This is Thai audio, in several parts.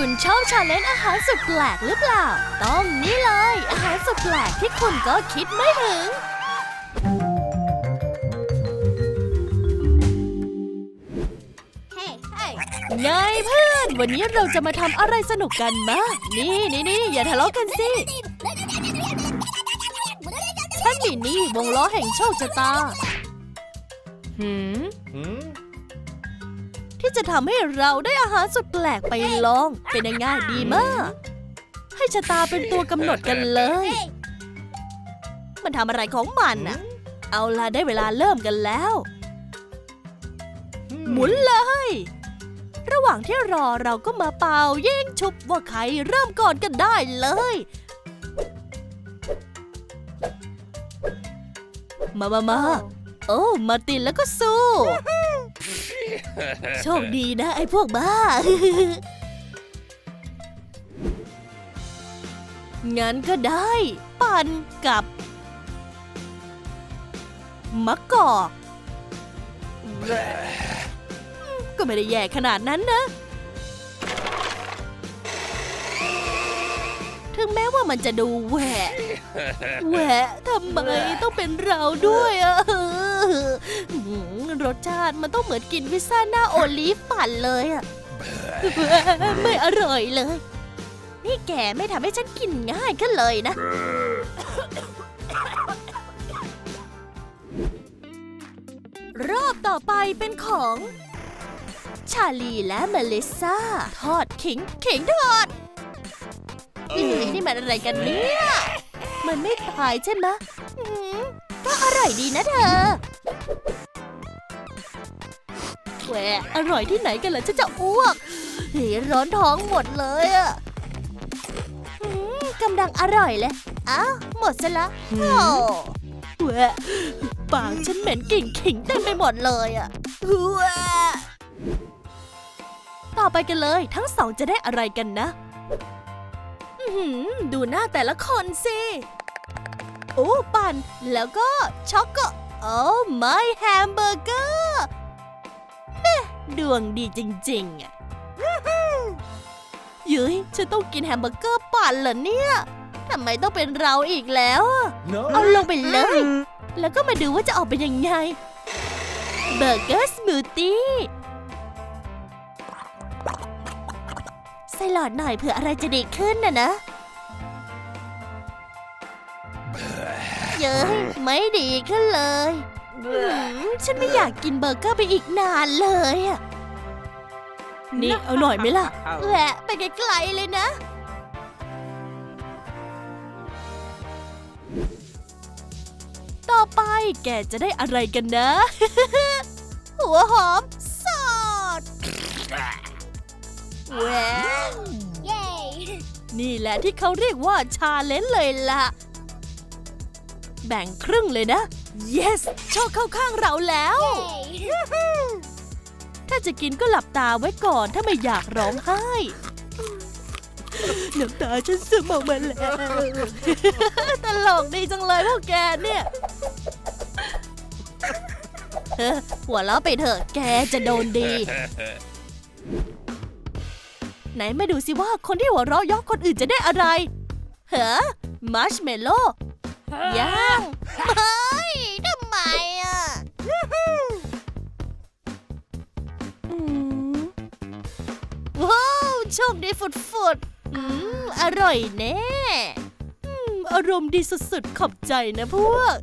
คุณชอบชาเลนจ์อาหารสุดแปลกหรือเปล่า ต้องนี่เลย อาหารสุดแปลกที่คุณก็คิดไม่ถึง ไงเพื่อน วันนี้เราจะมาทำอะไรสนุกกันมะนี่นี่นี่อย่าทะเลาะกันสิฉันมีนี่วงล้อแห่งโชคชะตาหืม Hmm? ที่จะทำให้เราได้อาหารสุดแปลกไปลอง เป็นยังไงดีมาก ให้ชะตาเป็นตัวกำหนดกันเลย มันทำอะไรของมันน่ะเอาล่ะได้เวลาเริ่มกันแล้ว หมุนเลย ระหว่างที่รอเราก็มาเป่ายิงชุบว่าใครเริ่มก่อนกันได้เลย มามามาโอ้ มาร์ตินแล้วก็สู้ โชคดีนะไอ้พวกบ้า งั้นก็ได้ ปั่นกับ มะกอก ก็ไม่ได้แย่ขนาดนั้นนะ ถึงแม้ว่ามันจะดูแหวะแหวะทำไมต้องเป็นเราด้วยอะหืมรสชาติมันต้องเหมือนกินพิซซ่าหน้าโอลีฟปั่นเลยอะไม่อร่อยเลย นี่แกไม่ทำให้ฉันกินง่ายขึ้นเลยนะ รอบต่อไปเป็นของ ชาลีและเมลิซาทอดขิงขิงทอดเอ๊ะ นี่มันอะไรกันเนี่ย มันไม่ตายใช่ไหมะอืมก็อร่อยดีนะเธอแหวะอร่อยที่ไหนกันล่ะฉันจะอ้วกเฮ้ยร้อนท้องหมดเลยอะอืมกำลังอร่อยเลย อ้าวหมดซะละโอ้แหวะปากฉันเหม็นกลิ่นขิงเต็มไปหมดเลยอะแหวะต่อไปกันเลยทั้งสองจะได้อะไรกันนะอื้อหือ ดูหน้าแต่ละคนสิ โอ้ปั่น แล้วก็ช็อกโกโอ้ไม่แฮมเบอร์เกอร์แม่ดวงดีจริงๆอะเย้ยฉันต้องกินแฮมเบอร์เกอร์ปั่นเหรอเนี่ยทำไมต้องเป็นเราอีกแล้วอะ No. เอาลงไปเลย แล้วก็มาดูว่าจะออกเป็นยังไงเบอร์เกอร์สมูทตี้ ลอดหน่อยเผื่ออะไรจะดีขึ้นนะนะ เย้ยไม่ดีขึ้นเลยหืมฉันไม่อยากกินเบอร์เกอร์ไปอีกนานเลยอะนี่เอาหน่อยไหมล่ะ แหละไปไกลๆเลยนะ ต่อไปแกจะได้อะไรกันนะ หัวหอมสดแหวะ นี่แหละที่เขาเรียกว่าชาเลนจ์เลยล่ะ แบ่งครึ่งเลยนะ yes โชคเข้าข้างเราแล้ว ถ้าจะกินก็หลับตาไว้ก่อนถ้าไม่อยากร้องไห้น้ำตาฉันซึมออกมาแล้ว ตลกดีจังเลยพวกแกเนี่ยเออหัวเราะไปเถอะแกจะโดนดี ไหนมาดูสิว่าคนที่หัวเราะเยอกคนอื่นจะได้อะไรเฮ้อมัชเมลโล่ย่างเฮ้ยทำไมอะอืมว้าวโชคดีฝุดๆอืมอร่อยแน่อืมอารมณ์ดีสุดๆ ขอบใจนะพวก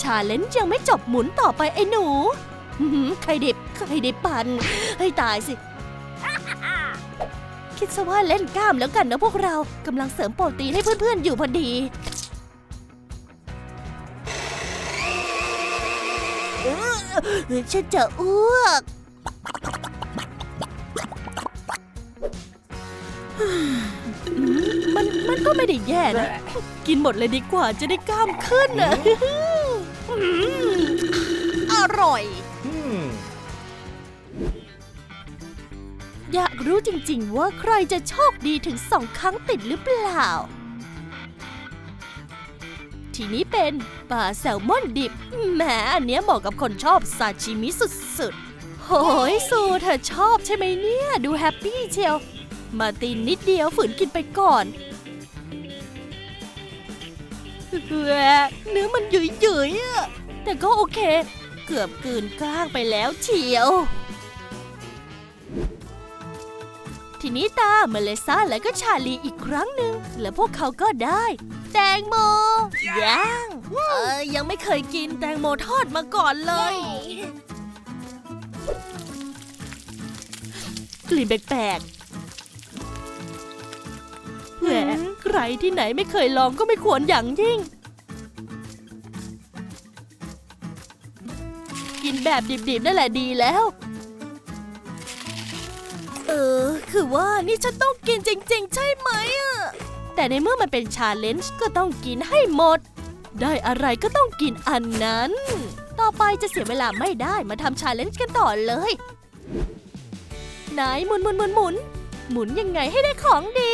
ชาเลนจ์ยังไม่จบหมุนต่อไปไอ้หนูอื้อหือใครดิบ ใครดิบปันให้ตายสิ คิดซะว่าเล่นกล้ามแล้วกันนะพวกเรากำลังเสริมโปรตีนให้เพื่อนๆอยู่พอดีเออฉันจะอ้วกมันมันก็ไม่ได้แย่นะ กินหมดเลยดีกว่าจะได้กล้ามขึ้นนะอร่อย อยากรู้จริงๆว่าใครจะโชคดีถึงสองครั้งติดหรือเปล่า ทีนี้เป็นปลาแซลมอนดิบแหมอันเนี้ยเหมาะกับคนชอบซาชิมิสุดๆ โหยสูเธอชอบใช่ไหมเนี่ย ดูแฮปปี้เชียว มาตินนิดเดียวฝืนกินไปก่อนเนื้อมันหยุยๆอะแต่ก็โอเค เกือบกืนกล้างไปแล้วเชียว นี้ตา เมเลซ่า และก็ชาลีอีกครั้งหนึ่ง และพวกเขาก็ได้ แตงโมย่างเออยังไม่เคยกินแตงโมทอดมาก่อนเลย กลิ่นแปลกๆแหมใครที่ไหนไม่เคยลองก็ไม่ควรอย่างยิ่ง กินแบบดิบๆนั่นแหละดีแล้ว เออ คือว่านี่ฉันต้องกินจริง ๆ ใช่ไหมอะแต่ในเมื่อมันเป็นชาเลนจ์ก็ต้องกินให้หมด ได้อะไรก็ต้องกินอันนั้น ต่อไปจะเสียเวลาไม่ได้มาทำชาเลนจ์กันต่อเลยไหนหมุนหมุนหมุนหมุนหมุนยังไงให้ได้ของดี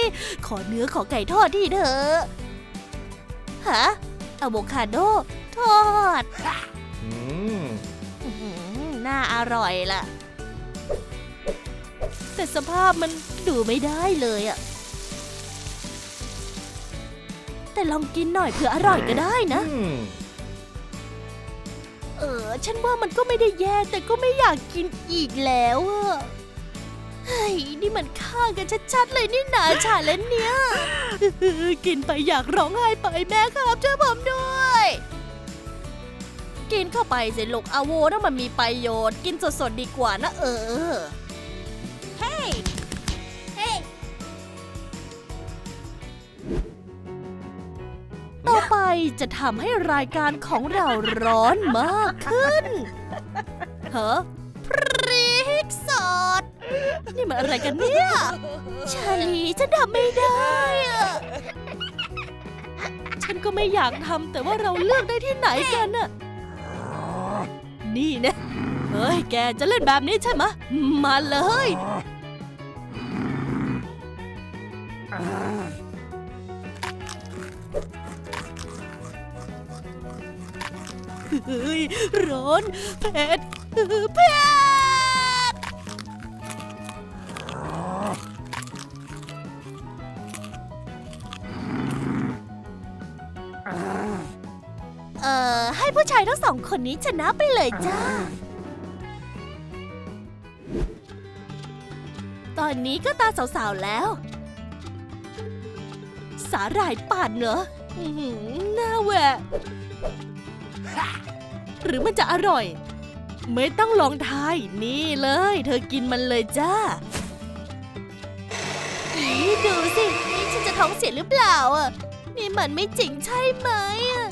ขอเนื้อขอไก่ทอดที่เถอะฮะอะโวคาโด ทอด Mm. อื้อหือน่าอร่อยล่ะ แต่สภาพมันดูไม่ได้เลยอะแต่ลองกินหน่อยเผื่ออร่อยก็ได้นะ Mm. เออ ฉันว่ามันก็ไม่ได้แย่แต่ก็ไม่อยากกินอีกแล้วอะเฮ้ย นี่มันฆ่ากันชัดๆเลยนี่หนาชาเลนเนี้ยกินไปอยากร้องไห้ไปแม่ครับช่วยผมด้วย กินเข้าไปสิลูกอาโวถ้ามันมีประโยชน์ กินสดๆดีกว่านะเออ จะทำให้รายการของเราร้อนมากขึ้นเฮ้อพริกสด นี่มันอะไรกันเนี่ย ชาลีฉันทำไม่ได้อะฉันก็ไม่อยากทำแต่ว่าเราเลือกได้ที่ไหนกันน่ะ นี่นะ เฮ้ย แกจะเล่นแบบนี้ใช่ไหม มาเลย เฮ้ยร้อนเผ็ดเผ็ดเอ่อ ให้ผู้ชายทั้งสองคนนี้ชนะไปเลยจ้า ตอนนี้ก็ตาสาวๆแล้ว สาหร่ายปั่นเหรออื้อหือน่าแหวะ หรือมันจะอร่อย ไม่ต้องลองทายนี่เลย เธอกินมันเลยจ้าอีดูสิ นี่ฉันจะท้องเสียหรือเปล่าอะ นี่มันไม่จริงใช่ไหมอะ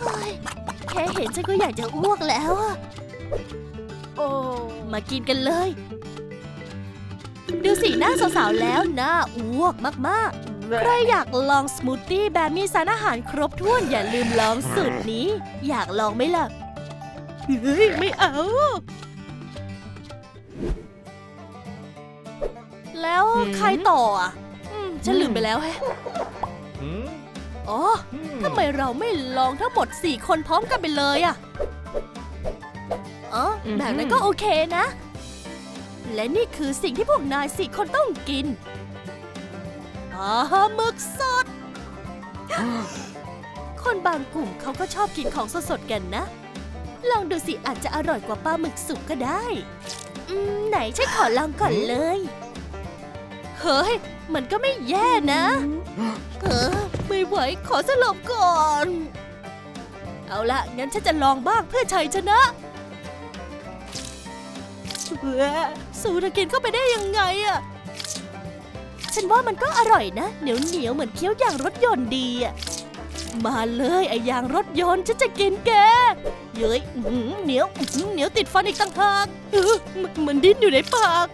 เฮ้ยแค่เห็นฉันก็อยากจะอ้วกแล้วอะ โอ้ มากินกันเลย ดูสีหน้าสาวๆแล้วน่าอ้วกมากๆ ใครอยากลองสมูทตี้แบบมีสารอาหารครบถ้วนอย่าลืมลองสูตรนี้ อยากลองไหมล่ะเฮ้ยไม่เอา แล้วหืมใครต่ออะอืมฉันลืมไปแล้วแฮะ Mm. อ๋อ Mm. ทำไมเราไม่ลองทั้งหมด4คนพร้อมกันไปเลยอะอ๋ออือหือแบบนั้นก็โอเคนะ และนี่คือสิ่งที่พวกนายสี่คนต้องกินปลา หมึกสด คนบางกลุ่มเขาก็ชอบกินของสดๆกันนะ ลองดูสิอาจจะอร่อยกว่าปลาหมึกสุกก็ได้อืมไหนฉันขอลองก่อนเลย เฮ้ย มันก็ไม่แย่นะเออไม่ไหวขอสลบก่อน เอาละงั้นฉันจะลองบ้างเพื่อชัยชนะเว้อสูเธอกินเข้าไปได้ยังไงอะ ฉันว่ามันก็อร่อยนะ เหนียวเหนียวๆเหมือนเคี้ยวยางรถยนต์ดีอะมาเลยไอ้ยางรถยนต์ฉันจะกินแก เย้ยอื้อหือเหนียวอื้อหือเหนียวติดฟันอีกต่างหากเออมันมันดิ้นอยู่ในปาก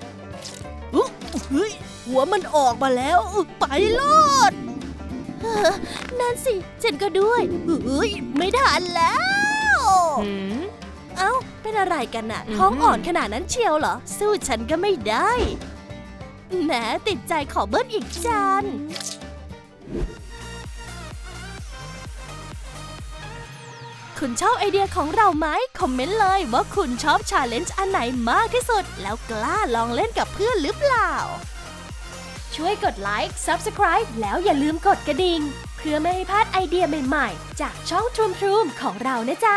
อุ๊ยเฮ้ยหัวมันออกมาแล้วอุ๊ยไปรอดเออนั่นสิ ฉันก็ด้วยเฮ้ยไม่ทันแล้ว Mm. เอ้า เป็นอะไรกันน่ะอือหือท้องอ่อนขนาดนั้นเชียวเหรอ สู้ฉันก็ไม่ได้ แหมติดใจขอเบิ้ลอีกจานคุณชอบไอเดียของเราไหมคอมเมนต์เลยว่าคุณชอบชาเลนจ์อันไหนมากที่สุด แล้วกล้าลองเล่นกับเพื่อนหรือเปล่า ช่วยกดไลค์ Subscribe แล้วอย่าลืมกดกระดิ่ง เพื่อไม่ให้พลาดไอเดียใหม่ๆ จากช่องทรูมทรูมของเรานะจ๊ะ